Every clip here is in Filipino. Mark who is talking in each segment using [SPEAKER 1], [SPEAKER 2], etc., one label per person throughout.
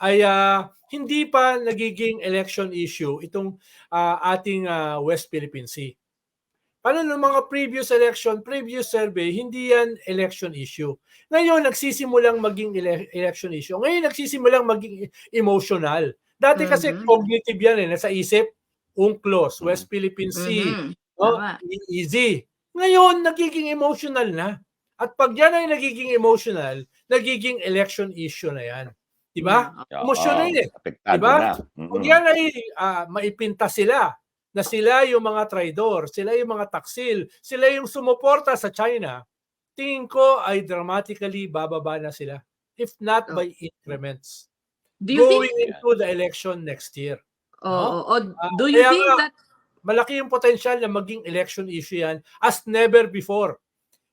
[SPEAKER 1] ay ah, hindi pa nagiging election issue itong ah, ating ah, West Philippine Sea. Paano ng mga previous election, previous survey, hindi yan election issue. Ngayon, nagsisimulang maging ele- election issue. Ngayon, nagsisimulang maging emotional. Dati kasi
[SPEAKER 2] Mhm.
[SPEAKER 1] cognitive yan eh, nasa isip, UNCLOS, West Philippine Sea,
[SPEAKER 2] Mhm.
[SPEAKER 1] no? Easy. Ngayon, nagiging emotional na. At pag yan ay nagiging emotional, nagiging election issue na yan. Di ba?
[SPEAKER 2] Mm,
[SPEAKER 1] Emosyon na yun eh. Diba?
[SPEAKER 3] na. Mm-mm.
[SPEAKER 1] Kung yan ay ah, maipinta sila na sila yung mga traidor, sila yung mga taksil, sila yung sumuporta sa China, tingin ko ay dramatically bababa na sila. If not by increments.
[SPEAKER 2] Do you
[SPEAKER 1] Going
[SPEAKER 2] think
[SPEAKER 1] into the election next year.
[SPEAKER 2] Oo,
[SPEAKER 1] No?
[SPEAKER 2] oo.
[SPEAKER 1] Ah,
[SPEAKER 2] do you
[SPEAKER 1] kaya
[SPEAKER 2] think that
[SPEAKER 1] Malaki yung potential na maging election issue yan as never before.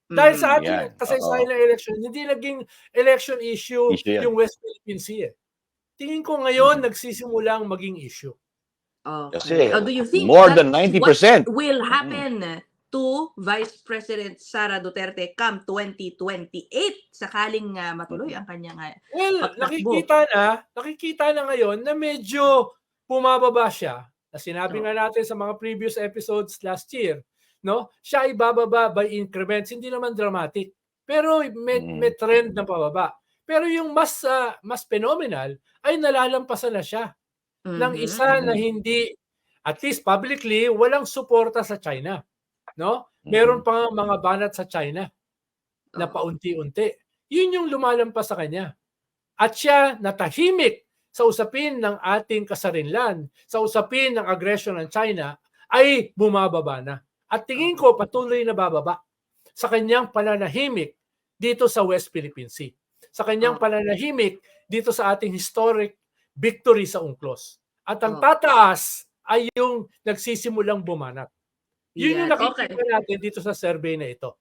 [SPEAKER 1] Dahil sa
[SPEAKER 2] Mm,
[SPEAKER 1] ating
[SPEAKER 3] yan.
[SPEAKER 1] kasaysayan
[SPEAKER 3] Oo.
[SPEAKER 1] ng election, hindi naging election issue,
[SPEAKER 3] Issue yan.
[SPEAKER 1] yung West Philippine Sea. eh. Tingin ko ngayon nagsisimulang maging issue.
[SPEAKER 2] okay.
[SPEAKER 3] Kasi
[SPEAKER 2] Oh, do you think
[SPEAKER 3] more than 90%.
[SPEAKER 2] what will happen to Vice President Sara Duterte come 2028 sakaling ah, matuloy ang kanyang ah,
[SPEAKER 1] Well,
[SPEAKER 2] Pagtakbo.
[SPEAKER 1] nakikita na, nakikita na ngayon na medyo bumababa siya. Na sinabi
[SPEAKER 2] Oo.
[SPEAKER 1] nga natin sa mga previous episodes last year, no? Siya ay bababa by increments, hindi naman dramatic. Pero may,
[SPEAKER 3] Mm.
[SPEAKER 1] may trend na pababa. Pero yung mas ah, mas phenomenal ay nalalampasan na siya ng
[SPEAKER 2] mhm.
[SPEAKER 1] isa na
[SPEAKER 3] Mhm.
[SPEAKER 1] hindi at least publicly walang suporta sa China, no? Meron pa mga banat sa China na
[SPEAKER 2] Oo.
[SPEAKER 1] paunti-unti. Yun yung lumalampas sa kanya. At siya natahimik sa usapin ng ating kasarinlan, sa usapin ng aggression ng China, ay bumababa na. At tingin ko patuloy na bababa sa kanyang pananahimik dito sa West Philippine Sea. Sa kanyang
[SPEAKER 2] Oo.
[SPEAKER 1] pananahimik dito sa ating historic victory sa UNCLOS. At ang
[SPEAKER 2] Oo.
[SPEAKER 1] tataas ay yung nagsisimulang bumanat. Yun yung nakikita
[SPEAKER 2] okay.
[SPEAKER 1] natin dito sa survey na ito.